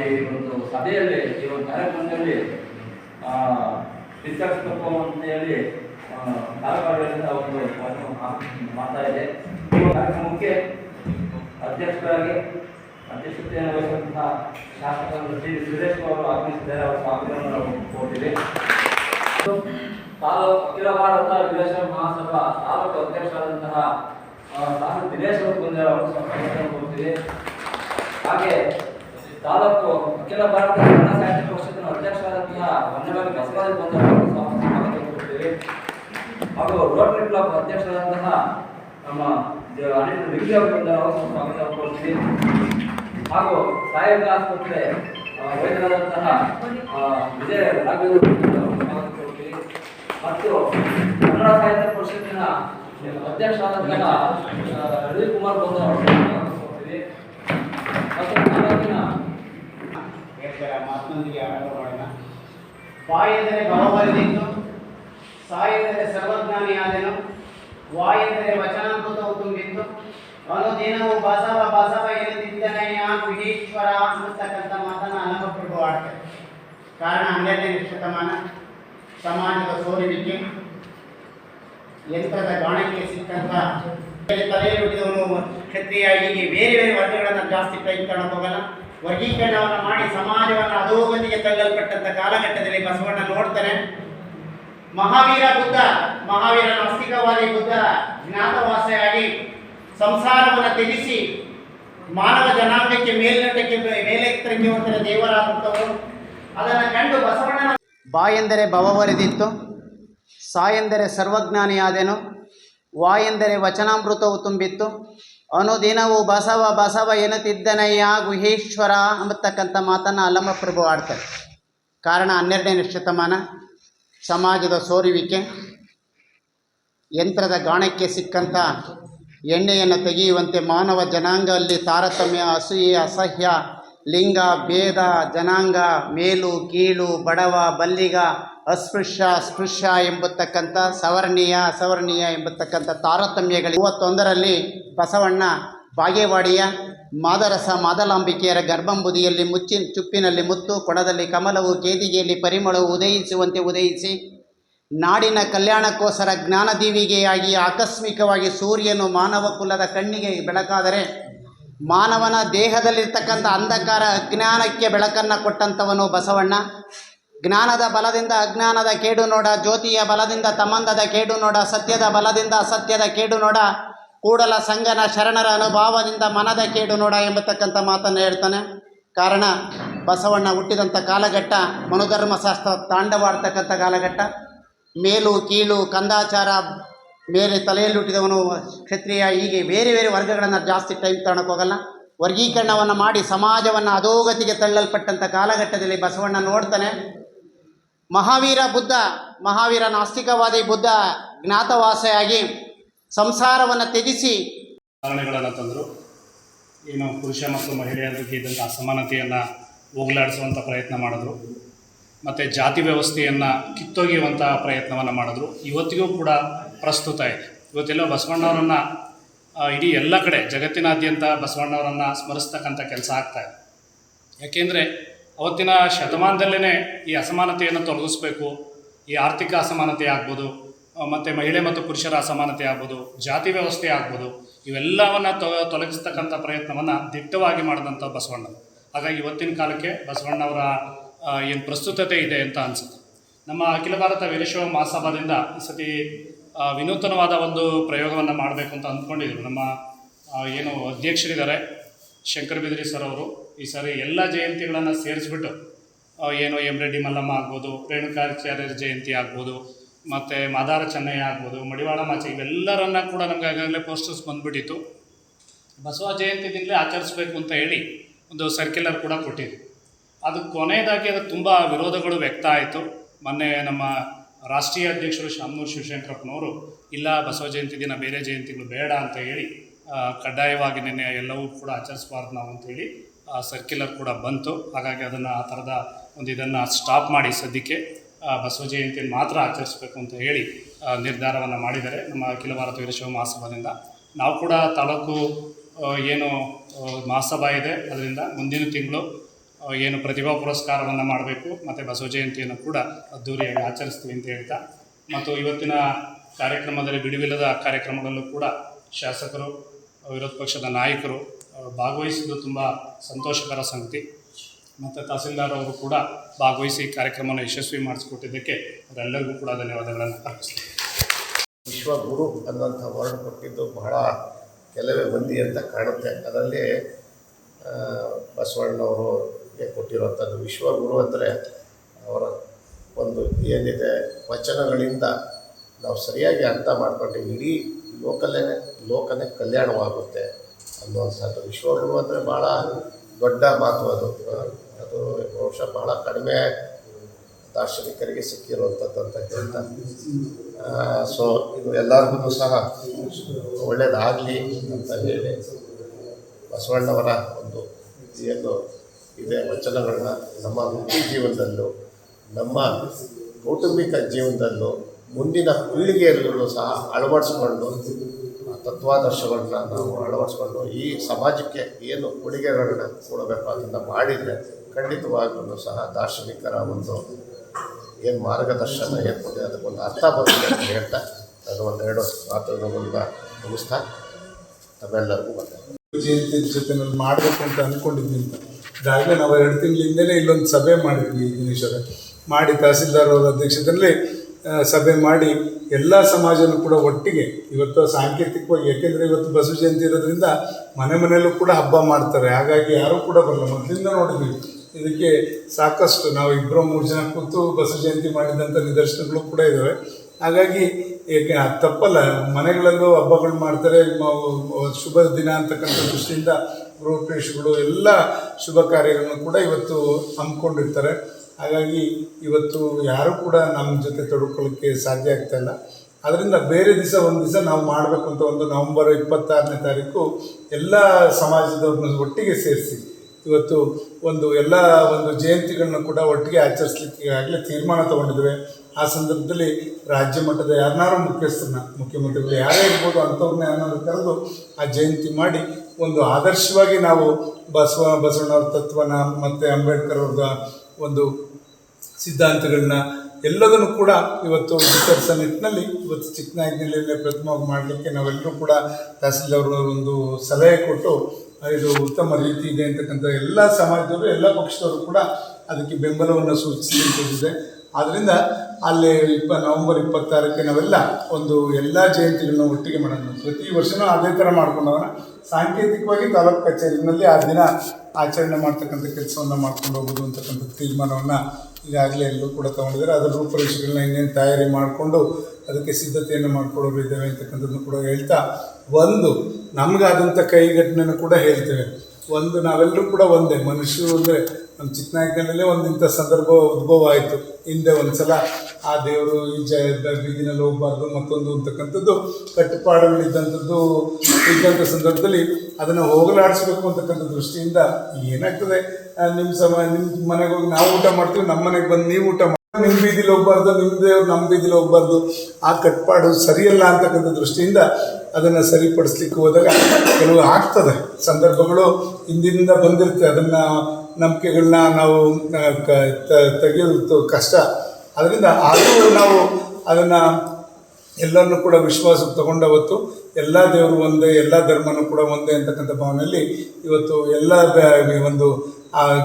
ಈ ಒಂದು ಸಭೆಯಲ್ಲಿ ಈ ಒಂದು ಕಾರ್ಯಕ್ರಮದಲ್ಲಿ ಆ, ಅಂತೇಳಿ ಧಾರವಾಡದಿಂದ ಒಂದು ಒಂದು ಮಾತಾ ಇದೆ. ಈ ಒಂದು ಕಾರ್ಯಕ್ರಮಕ್ಕೆ ಅಧ್ಯಕ್ಷರಾಗಿ ಅಧ್ಯಕ್ಷತೆಯನ್ನು ವಹಿಸಿದಂತಹ ಶಾಸಕರು ಶ್ರೀ ಸುರೇಶ್ ಅವರು ಆಗಮಿಸಿದ್ದಾರೆ. ಅವರ ಸ್ವಾಗತವನ್ನು ನಾವು ಕೋರ್ತೀವಿ. ತಾಲೂಕು ಅಖಿಲ ಭಾರತ ವಿದೇಶ ಮಹಾಸಭಾ ತಾಲೂಕು ಅಧ್ಯಕ್ಷರಾದಂತಹ ಡಾಕ್ಟರ್ ದಿನೇಶ್ ಅವರು ಬಂದರೆ ಅವರು ಸ್ವಾಗತವನ್ನು ಕೋರ್ತೀವಿ. ಹಾಗೆ ತಾಲೂಕು ಅಖಿಲ ಭಾರತ ಕನ್ನಡ ಸಾಹಿತ್ಯ ಪರಿಷತ್ತಿನ ಅಧ್ಯಕ್ಷರಾದಂತಹ ವನ್ಯವಾಗಿ ಬಸವರಾಜ್ ಕೋರ್ತೀವಿ ಹಾಗೂ ರೋಟರಿ ಕ್ಲಬ್ ಅಧ್ಯಕ್ಷರಾದಂತಹ ನಮ್ಮ ಅನಿಲ್ ಡಿಗ್ರಿ ಅವರು ಬಂದರೆ ಸ್ವಾಗತ ಕೋರ್ತೀವಿ ಹಾಗೂ ಸಾಯುಧ ಆಸ್ಪತ್ರೆ ವೈದ್ಯರಾದಂತಹ ವಿಜಯ ರಾಘವೇಂದ್ರ ಸ್ವಾಗತ ಕೋರ್ತೀವಿ ಮತ್ತು ಕನ್ನಡ ಸಾಹಿತ್ಯ ಪರಿಷತ್ತಿನ ಅಧ್ಯಕ್ಷರಾದಂತಹ ರವಿ ಕುಮಾರ್ ಬಂದು ಅವರು ಸ್ವಾಗತ ಕೋರ್ತೀವಿ ಮತ್ತು ತಾಲೂಕಿನ ಹೇಳ್ತಾರೆ ಮಾತಿನೊಂದಿಗೆ ಆರಂಭ ಮಾಡೋಣ ಬಾ ಎಂದರೆ ಭವಬಲಿದಿತ್ತು ಸಾಯ ಎಂದರೆ ಸರ್ವಜ್ಞಾನಿಯಾದೆನು ವಾಯ ಎಂದರೆ ವಚನಾಮೃತವು ತುಂಬಿತ್ತು ಅನುದಿನವು ಬಸವ ಬಸವ ಎನ್ನುತ್ತಿದ್ದನೆಯ ವಿಧೀಶ್ವರ ಅನ್ನತಕ್ಕಂಥ ಮಾತನ್ನು ಅನಮಪ್ರಭು ಆಡ್ತಾರೆ ಕಾರಣ ಹನ್ನೆರಡನೇ ಶತಮಾನ ಸಮಾಜದ ಸೋರಿವಿಕೆ ಯಂತ್ರದ ಗಾಣಕ್ಕೆ ಸಿಕ್ಕಂತ ತಲೆಯುಡಿದವನು ಕ್ಷತ್ರಿಯ ಹೀಗೆ ಬೇರೆ ಬೇರೆ ವರ್ಗಗಳನ್ನು ಜಾಸ್ತಿ ಪ್ರಯತ್ನ ಹೋಗಲ್ಲ ವರ್ಗೀಕರಣವನ್ನು ಮಾಡಿ ಸಮಾಜವನ್ನು ಅಧೋಗತಿಗೆ ತಳ್ಳಲ್ಪಟ್ಟಂತ ಕಾಲಘಟ್ಟದಲ್ಲಿ ಬಸವಣ್ಣ ನೋಡ್ತಾನೆ. ಮಹಾವೀರ ಬುದ್ಧ, ಮಹಾವೀರ ನಾಸ್ತಿಕವಾದಿ ಬುದ್ಧ ಜ್ಞಾತವಾಸೆಯಾಗಿ ಸಂಸಾರವನ್ನು ತ್ಯಜಿಸಿ ಮಾನವ ಜನಾಂಗಕ್ಕೆ ಮೇಲ್ನೋಟಕ್ಕೆ ಮೇಲೆತ್ತರಕ್ಕೆ ಹೋಗ್ತಾರೆ ದೇವರಾದಂಥವರು. ಅದನ್ನು ಕಂಡು ಬಸವಣ್ಣನ ಬಾ ಎಂದರೆ ಭವವರಿದಿತ್ತು ಸಾ ಎಂದರೆ ಸರ್ವಜ್ಞಾನಿಯಾದೆನು. ವಾ ಎಂದರೆ ವಚನಾಮೃತವು ತುಂಬಿತ್ತು. ಅನುದಿನವು ಬಸವ ಬಸವ ಎನ್ನುತ್ತಿದ್ದನಯ್ಯ ಗುಹೇಶ್ವರ ಅಂಬತಕ್ಕಂಥ ಮಾತನ್ನು ಅಲ್ಲಮಪ್ರಭು ಆಡ್ತಾರೆ ಕಾರಣ ಹನ್ನೆರಡನೇ ಶತಮಾನ ಸಮಾಜದ ಸೋರುವಿಕೆ. ಯಂತ್ರದ ಗಾಣಕ್ಕೆ ಸಿಕ್ಕಂಥ ಎಣ್ಣೆಯನ್ನು ತೆಗೆಯುವಂತೆ ಮಾನವ ಜನಾಂಗ ಅಲ್ಲಿ ತಾರತಮ್ಯ, ಅಸೂಯೆ, ಅಸಹ್ಯ, ಲಿಂಗ, ಭೇದ, ಜನಾಂಗ, ಮೇಲು, ಕೀಳು, ಬಡವ, ಬಲ್ಲಿಗ ಅಸ್ಪೃಶ್ಯ ಅಸ್ಪೃಶ್ಯ ಎಂಬತಕ್ಕಂಥ ಸವರ್ಣೀಯ, ಅಸವರ್ಣೀಯ ಎಂಬತಕ್ಕಂಥ ತಾರತಮ್ಯಗಳು ಮೂವತ್ತೊಂದರಲ್ಲಿ ಬಸವಣ್ಣ ಬಾಗೇವಾಡಿಯ ಮಾದರಸ, ಮಾದಲಾಂಬಿಕೆಯರ ಗರ್ಭಂಬುದಿಯಲ್ಲಿ ಮುಚ್ಚಿ, ಚುಪ್ಪಿನಲ್ಲಿ ಮುತ್ತು, ಕೊಡದಲ್ಲಿ ಕಮಲವು, ಕೇದಿಗೆಯಲ್ಲಿ ಪರಿಮಳವು ಉದಯಿಸುವಂತೆ ಉದಯಿಸಿ, ನಾಡಿನ ಕಲ್ಯಾಣಕ್ಕೋಸ್ಕರ ಜ್ಞಾನದೀವಿಗೆಯಾಗಿ ಆಕಸ್ಮಿಕವಾಗಿ ಸೂರ್ಯನು ಮಾನವ ಕುಲದ ಕಣ್ಣಿಗೆ ಬೆಳಕಾದರೆ, ಮಾನವನ ದೇಹದಲ್ಲಿರ್ತಕ್ಕಂಥ ಅಂಧಕಾರ ಅಜ್ಞಾನಕ್ಕೆ ಬೆಳಕನ್ನು ಕೊಟ್ಟಂಥವನು ಬಸವಣ್ಣ. ಜ್ಞಾನದ ಬಲದಿಂದ ಅಜ್ಞಾನದ ಕೇಡು ನೋಡ, ಜ್ಯೋತಿಯ ಬಲದಿಂದ ತಮಂದದ ಕೇಡು ನೋಡ, ಸತ್ಯದ ಬಲದಿಂದ ಅಸತ್ಯದ ಕೇಡು ನೋಡ, ಕೂಡಲ ಸಂಗನ ಶರಣರ ಅನುಭಾವದಿಂದ ಮನದ ಕೇಡು ನೋಡ ಎಂಬತಕ್ಕಂಥ ಮಾತನ್ನು ಹೇಳ್ತಾನೆ. ಕಾರಣ, ಬಸವಣ್ಣ ಹುಟ್ಟಿದಂಥ ಕಾಲಘಟ್ಟ ಮನುಧರ್ಮಶಾಸ್ತ್ರ ತಾಂಡವಾಡ್ತಕ್ಕಂಥ ಕಾಲಘಟ್ಟ. ಮೇಲು, ಕೀಳು, ಕಂದಾಚಾರ ಮೇಲೆ ತಲೆಯಲ್ಲಿ ಹುಟ್ಟಿದವನು ಕ್ಷತ್ರಿಯ, ಹೀಗೆ ಬೇರೆ ಬೇರೆ ವರ್ಗಗಳನ್ನು ಜಾಸ್ತಿ ಟೈಮ್ ತಗೊಳಕ್ಕೋಗಲ್ಲ ವರ್ಗೀಕರಣವನ್ನು ಮಾಡಿ ಸಮಾಜವನ್ನು ಅಧೋಗತಿಗೆ ತಳ್ಳಲ್ಪಟ್ಟಂಥ ಕಾಲಘಟ್ಟದಲ್ಲಿ ಬಸವಣ್ಣ ನೋಡ್ತಾನೆ. ಮಹಾವೀರ ಬುದ್ಧ, ಮಹಾವೀರ ನಾಸ್ತಿಕವಾದಿ ಬುದ್ಧ ಜ್ಞಾತವಾಸೆಯಾಗಿ ಸಂಸಾರವನ್ನು ತ್ಯಜಿಸಿ ಕಾರಣಗಳನ್ನು ತಂದರು. ಏನು ಪುರುಷ ಮತ್ತು ಮಹಿಳೆಯರಿಗೆ ಇದ್ದಂಥ ಅಸಮಾನತೆಯನ್ನು ಹೋಗಲಾಡಿಸುವಂಥ ಪ್ರಯತ್ನ ಮಾಡಿದ್ರು. ಮತ್ತು ಜಾತಿ ವ್ಯವಸ್ಥೆಯನ್ನು ಕಿತ್ತೊಗೆಯುವಂಥ ಪ್ರಯತ್ನವನ್ನು ಮಾಡಿದ್ರು. ಇವತ್ತಿಗೂ ಕೂಡ ಪ್ರಸ್ತುತ ಇದೆ. ಇವತ್ತೆಲ್ಲ ಬಸವಣ್ಣವರನ್ನು ಇಡೀ ಎಲ್ಲ ಕಡೆ ಜಗತ್ತಿನಾದ್ಯಂತ ಬಸವಣ್ಣವರನ್ನು ಸ್ಮರಿಸ್ತಕ್ಕಂಥ ಕೆಲಸ ಆಗ್ತಾಯಿದೆ ಯಾಕೆಂದರೆ ಅವತ್ತಿನ ಶತಮಾನದಲ್ಲೇ ಈ ಅಸಮಾನತೆಯನ್ನು ತೊಲಗಿಸ್ಬೇಕು. ಈ ಆರ್ಥಿಕ ಅಸಮಾನತೆ ಆಗ್ಬೋದು ಮತ್ತು ಮಹಿಳೆ ಮತ್ತು ಪುರುಷರ ಅಸಮಾನತೆ ಆಗ್ಬೋದು, ಜಾತಿ ವ್ಯವಸ್ಥೆ ಆಗ್ಬೋದು, ಇವೆಲ್ಲವನ್ನು ತೊ, ತೊಲಗಿಸ್ತಕ್ಕಂಥ ಪ್ರಯತ್ನವನ್ನು ದಿಟ್ಟವಾಗಿ ಮಾಡಿದಂಥ ಬಸವಣ್ಣ. ಹಾಗಾಗಿ ಇವತ್ತಿನ ಕಾಲಕ್ಕೆ ಬಸವಣ್ಣವರ ಏನು ಪ್ರಸ್ತುತತೆ ಇದೆ ಅಂತ ಅನಿಸುತ್ತೆ. ನಮ್ಮ ಅಖಿಲ ಭಾರತ ವೀರಶೈವ ಮಹಾಸಭಾದಿಂದ ಈ ಸತಿ ವಿನೂತನವಾದ ಒಂದು ಪ್ರಯೋಗವನ್ನು ಮಾಡಬೇಕು ಅಂತ ಅಂದ್ಕೊಂಡಿದ್ರು. ನಮ್ಮ ಏನು ಅಧ್ಯಕ್ಷರಿದ್ದಾರೆ, ಶಂಕರ್ ಬಿದ್ರಿ ಸರ್ ಅವರು. ಈ ಸಾರಿ ಎಲ್ಲ ಜಯಂತಿಗಳನ್ನು ಸೇರಿಸ್ಬಿಟ್ಟು ಏನು ಎಂ ರೆಡ್ಡಿ ಮಲ್ಲಮ್ಮ ಆಗ್ಬೋದು, ರೇಣುಕಾಚಾರ್ಯರ ಜಯಂತಿ ಆಗ್ಬೋದು, ಮತ್ತು ಮಾದಾರ ಚೆನ್ನಯ್ಯ ಆಗ್ಬೋದು, ಮಡಿವಾಳ ಮಾಚೆ, ಇವೆಲ್ಲರನ್ನ ಕೂಡ ನಮ್ಗೆ ಆಗಾಗಲೇ ಪೋಸ್ಟರ್ಸ್ ಬಂದುಬಿಟ್ಟಿತ್ತು. ಬಸವ ಜಯಂತಿ ದಿನಲೇ ಆಚರಿಸ್ಬೇಕು ಅಂತ ಹೇಳಿ ಒಂದು ಸರ್ಕ್ಯುಲರ್ ಕೂಡ ಕೊಟ್ಟಿದ್ವಿ. ಅದು ಕೊನೆಯದಾಗಿ ಅದು ತುಂಬ ವಿರೋಧಗಳು ವ್ಯಕ್ತ ಆಯಿತು. ಮೊನ್ನೆ ನಮ್ಮ ರಾಷ್ಟ್ರೀಯ ಅಧ್ಯಕ್ಷರು ಶಾಮನೂರು ಶಿವಶಂಕರಪ್ಪನವರು, ಇಲ್ಲ ಬಸವ ಜಯಂತಿ ದಿನ ಬೇರೆ ಜಯಂತಿಗಳು ಬೇಡ ಅಂತ ಹೇಳಿ ಕಡ್ಡಾಯವಾಗಿ ನಿನ್ನೆ ಎಲ್ಲವೂ ಕೂಡ ಆಚರಿಸಬಾರ್ದು ನಾವು ಅಂತೇಳಿ ಸರ್ಕ್ಯುಲರ್ ಕೂಡ ಬಂತು. ಹಾಗಾಗಿ ಅದನ್ನು ಆ ಥರದ ಒಂದು ಇದನ್ನು ಸ್ಟಾಪ್ ಮಾಡಿ ಸದ್ಯಕ್ಕೆ ಬಸವ ಜಯಂತಿಯನ್ನು ಮಾತ್ರ ಆಚರಿಸಬೇಕು ಅಂತ ಹೇಳಿ ನಿರ್ಧಾರವನ್ನು ಮಾಡಿದ್ದಾರೆ. ನಮ್ಮ ಅಖಿಲ ಭಾರತ ವೀರಶೈವ ಮಹಾಸಭಾದಿಂದ. ನಾವು ಕೂಡ ತಾಲೂಕು ಏನು ಮಹಾಸಭಾ ಇದೆ. ಅದರಿಂದ ಮುಂದಿನ ತಿಂಗಳು ಏನು ಪ್ರತಿಭಾ ಪುರಸ್ಕಾರವನ್ನು ಮಾಡಬೇಕು. ಮತ್ತು ಬಸವ ಜಯಂತಿಯನ್ನು ಕೂಡ ಅದ್ದೂರಿಯಾಗಿ ಆಚರಿಸ್ತೀವಿ ಅಂತ ಹೇಳ್ತಾ. ಮತ್ತು ಇವತ್ತಿನ ಕಾರ್ಯಕ್ರಮದಲ್ಲಿ ಬಿಡುವಿಲ್ಲದ ಕಾರ್ಯಕ್ರಮಗಳಲ್ಲೂ ಕೂಡ ಶಾಸಕರು, ವಿರೋಧ ಪಕ್ಷದ ನಾಯಕರು ಭಾಗವಹಿಸಿದ್ದು ತುಂಬ ಸಂತೋಷಕರ ಸಂಗತಿ. ಮತ್ತು ತಹಸೀಲ್ದಾರ್ ಅವರು ಕೂಡ ಭಾಗವಹಿಸಿ ಈ ಕಾರ್ಯಕ್ರಮವನ್ನು ಯಶಸ್ವಿ ಮಾಡಿಸ್ಕೊಟ್ಟಿದ್ದಕ್ಕೆ ಅವರೆಲ್ಲರಿಗೂ ಕೂಡ ಧನ್ಯವಾದಗಳನ್ನು ಅರ್ಪಿಸ್ತೀನಿ. ವಿಶ್ವಗುರು ಅನ್ನುವಂಥ ವರ್ಡ್ ಕೊಟ್ಟಿದ್ದು ಬಹಳ ಕೆಲವೇ ಮಂದಿ ಅಂತ ಕಾಣುತ್ತೆ. ಅದರಲ್ಲಿ ಬಸವಣ್ಣವರು ಕೊಟ್ಟಿರುವಂಥದ್ದು ವಿಶ್ವಗುರು ಅಂದರೆ ಅವರ ಒಂದು ಏನಿದೆ ವಚನಗಳಿಂದ ನಾವು ಸರಿಯಾಗಿ ಅರ್ಥ ಮಾಡಿಕೊಂಡು ಇಡೀ ಲೋಕಲೇ ಲೋಕನೇ ಕಲ್ಯಾಣವಾಗುತ್ತೆ. ಅನ್ನುವಂಥದ್ದು ವಿಶ್ವಗುರು ಅಂದರೆ ಭಾಳ ದೊಡ್ಡ ಮಾತು ಅದು. ಅದು ಬಹುಶಃ ಭಾಳ ಕಡಿಮೆ ದಾರ್ಶನಿಕರಿಗೆ ಸಿಕ್ಕಿರುವಂಥದ್ದು ಅಂತ ಹೇಳ್ತಾ. ಸೊ ಇದು ಎಲ್ಲರಿಗೂ ಸಹ ಒಳ್ಳೆಯದಾಗಲಿ ಅಂತ ಹೇಳಿ ಬಸವಣ್ಣವರ ಒಂದು ಏನು ಇದೆ ವಚನಗಳನ್ನ ನಮ್ಮ ವೃತ್ತಿ ಜೀವನದಲ್ಲೂ, ನಮ್ಮ ಕೌಟುಂಬಿಕ ಜೀವನದಲ್ಲೂ ಮುಂದಿನ ಪೀಳಿಗೆಯಲ್ಲೂ ಸಹ ಅಳವಡಿಸ್ಕೊಂಡು ತತ್ವಾದರ್ಶಗಳನ್ನ ನಾವು ಅಳವಡಿಸ್ಕೊಂಡು ಈ ಸಮಾಜಕ್ಕೆ ಏನು ಕೊಡುಗೆಗಳನ್ನ ಕೊಡಬೇಕು ಅದನ್ನು ಮಾಡಿದರೆ ಖಂಡಿತವಾಗಲೂ ಸಹ ದಾರ್ಶನಿಕರ ಒಂದು ಏನು ಮಾರ್ಗದರ್ಶನ ಏರ್ಪಡಿದೆ ಅದಕ್ಕೊಂದು ಅರ್ಥ ಬರ್ತದೆ ಅಂತ ಹೇಳ್ತಾ ನಾನು ಒಂದೆರಡು ಮಾತುಗಳನ್ನ ಮುಗಿಸ್ತಾ ತಮ್ಮೆಲ್ಲರಿಗೂ ಬಂದೆ ಜಯಂತಿ ನಾನು ಮಾಡಬೇಕು ಅಂತ ಅಂದ್ಕೊಂಡಿದ್ದೀನಿ ಈಗಾಗಲೇ ನಾವು ಎರಡು ತಿಂಗಳಿಂದಲೇ ಇಲ್ಲೊಂದು ಸಭೆ ಮಾಡಿದ್ವಿ ದಿನೇಶ್ವರ ಮಾಡಿ ತಹಸೀಲ್ದಾರ್ ಅವರ ಅಧ್ಯಕ್ಷತೆಯಲ್ಲಿ ಸಭೆ ಮಾಡಿ ಎಲ್ಲ ಸಮಾಜನೂ ಕೂಡ ಒಟ್ಟಿಗೆ ಇವತ್ತು ಸಾಂಕೇತಿಕವಾಗಿ, ಯಾಕೆಂದರೆ ಇವತ್ತು ಬಸವ ಜಯಂತಿ ಇರೋದ್ರಿಂದ ಮನೆ ಮನೆಯಲ್ಲೂ ಕೂಡ ಹಬ್ಬ ಮಾಡ್ತಾರೆ. ಹಾಗಾಗಿ ಯಾರೂ ಕೂಡ ಬರಲ್ಲ. ಮೊದಲಿಂದ ನೋಡಿದ್ವಿ. ಇದಕ್ಕೆ ಸಾಕಷ್ಟು ನಾವು ಇಬ್ಬರು ಮೂರು ಜನ ಕೂತು ಬಸವ ಜಯಂತಿ ಮಾಡಿದಂಥ ನಿದರ್ಶನಗಳು ಕೂಡ ಇದ್ದಾವೆ ಹಾಗಾಗಿ ಏಕೆ ತಪ್ಪಲ್ಲ. ಮನೆಗಳಲ್ಲೂ ಹಬ್ಬಗಳು ಮಾಡ್ತಾರೆ. ಶುಭ ದಿನ ಅಂತಕ್ಕಂಥ ದೃಷ್ಟಿಯಿಂದ ಗೃಹಪ್ರವೇಶಗಳು, ಎಲ್ಲ ಶುಭ ಕಾರ್ಯಗಳನ್ನು ಕೂಡ ಇವತ್ತು ಹಮ್ಮಿಕೊಂಡಿರ್ತಾರೆ. ಹಾಗಾಗಿ ಇವತ್ತು ಯಾರೂ ಕೂಡ ನಮ್ಮ ಜೊತೆ ತೊಡ್ಕೊಳ್ಳೋಕ್ಕೆ ಸಾಧ್ಯ ಆಗ್ತಾಯಿಲ್ಲ ಅದರಿಂದ ಬೇರೆ ದಿವಸ ಒಂದು ದಿವಸ ನಾವು ಮಾಡಬೇಕು ಅಂತ ಒಂದು ನವಂಬರ್ ಇಪ್ಪತ್ತಾರನೇ ತಾರೀಕು ಎಲ್ಲ ಸಮಾಜದವ್ರನ್ನ ಒಟ್ಟಿಗೆ ಸೇರಿಸಿ, ಇವತ್ತು ಒಂದು ಎಲ್ಲ ಒಂದು ಜಯಂತಿಗಳನ್ನ ಕೂಡ ಒಟ್ಟಿಗೆ ಆಚರಿಸ್ಲಿಕ್ಕೆ ಆಗಲೇ ತೀರ್ಮಾನ ತಗೊಂಡಿದ್ದೇವೆ. ಆ ಸಂದರ್ಭದಲ್ಲಿ ರಾಜ್ಯ ಮಟ್ಟದ ಯಾರನ್ನಾರು ಮುಖ್ಯಸ್ಥರನ್ನ, ಮುಖ್ಯಮಂತ್ರಿಗಳು ಯಾರೇ ಇರ್ಬೋದು ಅಂಥವ್ರನ್ನ ಯಾರನ್ನಾರು ಕರೆದು ಆ ಜಯಂತಿ ಮಾಡಿ ಒಂದು ಆದರ್ಶವಾಗಿ ನಾವು ಬಸವ ಬಸವಣ್ಣವ್ರ ತತ್ವನ ಮತ್ತು ಅಂಬೇಡ್ಕರ್ ಅವ್ರದ ಒಂದು ಸಿದ್ಧಾಂತಗಳನ್ನ ಎಲ್ಲದನ್ನು ಕೂಡ ಇವತ್ತು ವಿತರಿಸೋ ನಿಟ್ಟಿನಲ್ಲಿ ಇವತ್ತು ಚಿಕ್ಕನಾಯಕನಲ್ಲಿ ಪ್ರಥಮವಾಗಿ ಮಾಡಲಿಕ್ಕೆ ನಾವೆಲ್ಲರೂ ಕೂಡ ತಹಸೀಲ್ದವರು ಒಂದು ಸಲಹೆ ಕೊಟ್ಟು ಇದು ಉತ್ತಮ ರೀತಿ ಇದೆ ಅಂತಕ್ಕಂಥ ಎಲ್ಲ ಸಮಾಜದವರು, ಎಲ್ಲ ಪಕ್ಷದವರು ಕೂಡ ಅದಕ್ಕೆ ಬೆಂಬಲವನ್ನು ಸೂಚಿಸಿದೆ ಆದ್ದರಿಂದ ಅಲ್ಲಿ ಇಪ್ಪ, ನವಂಬರ್ ಇಪ್ಪತ್ತಾರಕ್ಕೆ ನಾವೆಲ್ಲ ಒಂದು ಎಲ್ಲ ಜಯಂತಿಗಳನ್ನ ಒಟ್ಟಿಗೆ ಮಾಡೋಣ. ಪ್ರತಿ ವರ್ಷನೂ ಅದೇ ಥರ ಮಾಡ್ಕೊಂಡವನ. ಸಾಂಕೇತಿಕವಾಗಿ ತಾಲೂಕು ಕಚೇರಿನಲ್ಲಿ ಆ ದಿನ ಆಚರಣೆ ಮಾಡ್ತಕ್ಕಂಥ ಕೆಲಸವನ್ನು ಮಾಡ್ಕೊಂಡು ಹೋಗೋದು ಅಂತಕ್ಕಂಥ ತೀರ್ಮಾನವನ್ನು ಈಗಾಗಲೇ ಎಲ್ಲರೂ ಕೂಡ ತೊಗೊಂಡಿದ್ದಾರೆ. ಅದರ ರೂಪರೇಷೆಗಳನ್ನ ಇನ್ನೇನು ತಯಾರಿ ಮಾಡಿಕೊಂಡು ಅದಕ್ಕೆ ಸಿದ್ಧತೆಯನ್ನು ಮಾಡಿಕೊಡೋರು ಇದ್ದೇವೆ ಅಂತಕ್ಕಂಥದ್ದು ಕೂಡ ಹೇಳ್ತಾ ಒಂದು ನಮಗಾದಂಥ ಕೈಘಟನೆಯನ್ನು ಕೂಡ ಹೇಳ್ತೇವೆ. ಒಂದು ನಾವೆಲ್ಲರೂ ಕೂಡ ಒಂದೇ. ಮನುಷ್ಯರು ಅಂದರೆ ನಮ್ಮ ಚಿಕ್ಕನಾಯಕನಲ್ಲೇ ಒಂದು ಇಂಥ ಸಂದರ್ಭ ಉದ್ಭವ ಆಯಿತು. ಹಿಂದೆ ಒಂದು ಸಲ ಆ ದೇವರು ಈ ಬೀದಿನಲ್ಲಿ ಹೋಗಬಾರ್ದು ಮತ್ತೊಂದು ಅಂತಕ್ಕಂಥದ್ದು ಕಟ್ಟುಪಾಡುಗಳಿದ್ದಂಥದ್ದು ಇದ್ದಂಥ ಸಂದರ್ಭದಲ್ಲಿ ಅದನ್ನು ಹೋಗಲಾಡಿಸ್ಬೇಕು ಅಂತಕ್ಕಂಥ ದೃಷ್ಟಿಯಿಂದ ಏನಾಗ್ತದೆ? ನಿಮ್ಮ ಸಮ ನಿಮ್ಮ ಮನೆಗೆ ಹೋಗಿ ನಾವು ಊಟ ಮಾಡ್ತೀವಿ, ನಮ್ಮ ಮನೆಗೆ ಬಂದು ನೀವು ಊಟ ನಿಮ್ಮ ಬೀದಿಲಿ ಹೋಗ್ಬಾರ್ದು ನಿಮ್ಮ ದೇವ್ರು ನಮ್ಮ ಬೀದಿಲಿ ಹೋಗ್ಬಾರ್ದು, ಆ ಕಟ್ಪಾಡು ಸರಿಯಲ್ಲ ಅಂತಕ್ಕಂಥ ದೃಷ್ಟಿಯಿಂದ ಅದನ್ನು ಸರಿಪಡಿಸ್ಲಿಕ್ಕೆ ಹೋದಾಗ ಕೆಲವು ಆಗ್ತದೆ. ಸಂದರ್ಭಗಳು ಹಿಂದಿನಿಂದ ಬಂದಿರುತ್ತೆ. ಅದನ್ನು ನಂಬಿಕೆಗಳನ್ನ ನಾವು ಕ- ತೆಗೆಯೋದು ಕಷ್ಟ. ಅದರಿಂದ ಆದರೂ ನಾವು ಅದನ್ನು ಎಲ್ಲರನ್ನೂ ಕೂಡ ವಿಶ್ವಾಸಕ್ಕೆ ತಗೊಂಡ ಅವತ್ತು ಎಲ್ಲ ದೇವರು ಒಂದೇ, ಎಲ್ಲ ಧರ್ಮನೂ ಕೂಡ ಒಂದೇ ಅಂತಕ್ಕಂಥ ಭಾವನೆಯಲ್ಲಿ ಇವತ್ತು ಎಲ್ಲ ಒಂದು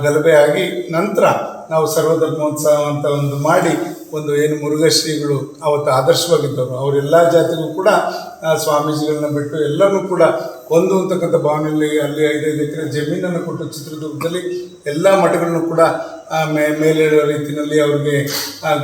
ಗಲಭೆ ಆಗಿ ನಂತರ ನಾವು ಸರ್ವಧರ್ಮೋತ್ಸವ ಅಂತ ಒಂದು ಮಾಡಿ ಒಂದು ಏನು ಮುರುಘಶ್ರೀಗಳು ಅವತ್ತು ಆದರ್ಶವಾಗಿದ್ದವರು ಅವರೆಲ್ಲ ಜಾತಿಗೂ ಕೂಡ ಸ್ವಾಮೀಜಿಗಳನ್ನ ಬಿಟ್ಟು ಎಲ್ಲರನ್ನೂ ಕೂಡ ಒಂದು ಅಂತಕ್ಕಂಥ ಭಾವನೆಯಲ್ಲಿ ಅಲ್ಲಿ ಐದೈದು ಎಕರೆ ಜಮೀನನ್ನು ಕೊಟ್ಟು ಚಿತ್ರದುರ್ಗದಲ್ಲಿ ಎಲ್ಲ ಮಠಗಳನ್ನು ಕೂಡ ಮೇ, ಮೇಲೇಳುವ ರೀತಿಯಲ್ಲಿ ಅವರಿಗೆ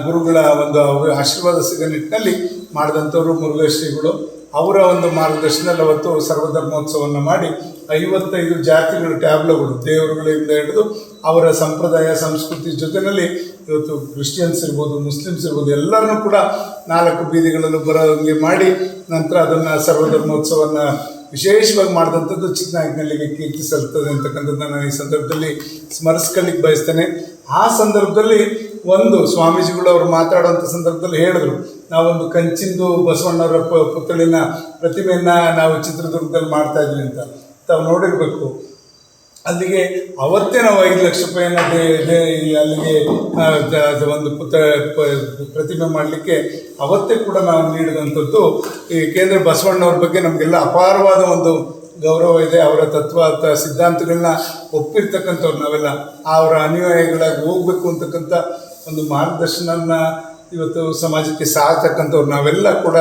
ಗುರುಗಳ ಒಂದು ಆಶೀರ್ವಾದ ಸಿಗೋ ನಿಟ್ಟಿನಲ್ಲಿ ಮಾಡಿದಂಥವ್ರು ಮುರುಘಶ್ರೀಗಳು. ಅವರ ಒಂದು ಮಾರ್ಗದರ್ಶನದಲ್ಲಿ ಅವತ್ತು ಸರ್ವಧರ್ಮೋತ್ಸವವನ್ನು ಮಾಡಿ ಐವತ್ತೈದು ಜಾತಿಗಳು, ಟ್ಯಾಬ್ಲೋಗಳು ದೇವರುಗಳಿಂದ ಹಿಡಿದು ಅವರ ಸಂಪ್ರದಾಯ, ಸಂಸ್ಕೃತಿ ಜೊತೆಯಲ್ಲಿ ಇವತ್ತು ಕ್ರಿಶ್ಚಿಯನ್ಸ್ ಇರ್ಬೋದು, ಮುಸ್ಲಿಮ್ಸ್ ಇರ್ಬೋದು, ಎಲ್ಲರನ್ನೂ ಕೂಡ ನಾಲ್ಕು ಬೀದಿಗಳನ್ನು ಬರೋಂಗೆ ಮಾಡಿ ನಂತರ ಅದನ್ನು ಸರ್ವಧರ್ಮೋತ್ಸವವನ್ನು ವಿಶೇಷವಾಗಿ ಮಾಡಿದಂಥದ್ದು ಚಿಕ್ಕನಾಯಕನಲ್ಲಿಗೆ ಕೀರ್ತಿ ಸಲ್ತದೆ ಅಂತಕ್ಕಂಥದ್ದನ್ನು ನಾನು ಈ ಸಂದರ್ಭದಲ್ಲಿ ಸ್ಮರಿಸ್ಕೊಳ್ಳಿಕ್ಕೆ ಬಯಸ್ತೇನೆ. ಆ ಸಂದರ್ಭದಲ್ಲಿ ಒಂದು ಸ್ವಾಮೀಜಿಗಳು ಅವರು ಮಾತಾಡುವಂಥ ಸಂದರ್ಭದಲ್ಲಿ ಹೇಳಿದ್ರು, ನಾವೊಂದು ಕಂಚಿಂದು ಬಸವಣ್ಣವರ ಪುತ್ಥಳಿನ ಪ್ರತಿಮೆಯನ್ನು ನಾವು ಚಿತ್ರದುರ್ಗದಲ್ಲಿ ಮಾಡ್ತಾ ಇದ್ವಿ ಅಂತ. ತಾವು ನೋಡಿರಬೇಕು. ಅಲ್ಲಿಗೆ ಅವತ್ತೇ ನಾವು ಐದು ಲಕ್ಷ ರೂಪಾಯಿನ ಅಲ್ಲಿಗೆ ಒಂದು ಪುತ್ರ ಪ್ರತಿಮೆ ಮಾಡಲಿಕ್ಕೆ ಅವತ್ತೇ ಕೂಡ ನಾವು ನೀಡಿದಂಥದ್ದು. ಈ ಕೇಂದ್ರ ಬಸವಣ್ಣವ್ರ ಬಗ್ಗೆ ನಮಗೆಲ್ಲ ಅಪಾರವಾದ ಒಂದು ಗೌರವ ಇದೆ. ಅವರ ತತ್ವ ಸಿದ್ಧಾಂತಗಳನ್ನ ಒಪ್ಪಿರ್ತಕ್ಕಂಥವ್ರು ನಾವೆಲ್ಲ. ಅವರ ಅನುಯಾಯಿಗಳಾಗಿ ಹೋಗ್ಬೇಕು ಅಂತಕ್ಕಂಥ ಒಂದು ಮಾರ್ಗದರ್ಶನನ ಇವತ್ತು ಸಮಾಜಕ್ಕೆ ಸಾಕ್ತಕ್ಕಂಥವ್ರು ನಾವೆಲ್ಲ ಕೂಡ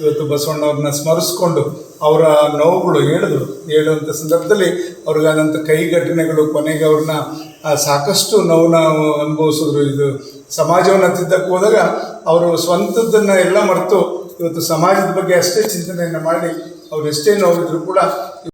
ಇವತ್ತು ಬಸವಣ್ಣವ್ರನ್ನ ಸ್ಮರಿಸ್ಕೊಂಡು ಅವರ ನೋವುಗಳು ಹೇಳಿದ್ರು. ಹೇಳುವಂಥ ಸಂದರ್ಭದಲ್ಲಿ ಅವ್ರಿಗಾದಂಥ ಕೈ ಘಟನೆಗಳು ಕೊನೆಗೆ ಅವ್ರನ್ನ ಸಾಕಷ್ಟು ನೋವನ್ನ ಅನುಭವಿಸಿದ್ರು. ಇದು ಸಮಾಜವನ್ನು ತಿದ್ದಕ್ಕೆ ಹೋದಾಗ ಅವರು ಸ್ವಂತದ್ದನ್ನು ಎಲ್ಲ ಮರೆತು ಇವತ್ತು ಸಮಾಜದ ಬಗ್ಗೆ ಅಷ್ಟೇ ಚಿಂತನೆಯನ್ನು ಮಾಡಿ ಅವ್ರು ಎಷ್ಟೇ ನೋವಿದ್ರು ಕೂಡ